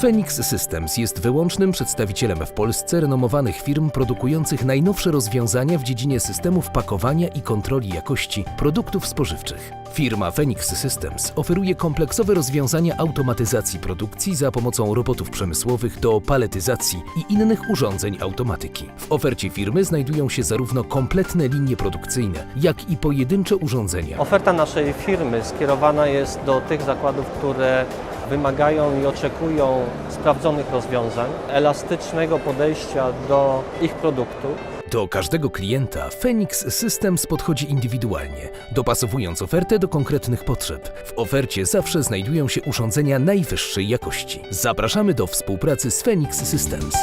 Phoenix Systems jest wyłącznym przedstawicielem w Polsce renomowanych firm produkujących najnowsze rozwiązania w dziedzinie systemów pakowania i kontroli jakości produktów spożywczych. Firma Phoenix Systems oferuje kompleksowe rozwiązania automatyzacji produkcji za pomocą robotów przemysłowych do paletyzacji i innych urządzeń automatyki. W ofercie firmy znajdują się zarówno kompletne linie produkcyjne, jak i pojedyncze urządzenia. Oferta naszej firmy skierowana jest do tych zakładów, które wymagają i oczekują sprawdzonych rozwiązań, elastycznego podejścia do ich produktu. Do każdego klienta Phoenix Systems podchodzi indywidualnie, dopasowując ofertę do konkretnych potrzeb. W ofercie zawsze znajdują się urządzenia najwyższej jakości. Zapraszamy do współpracy z Phoenix Systems.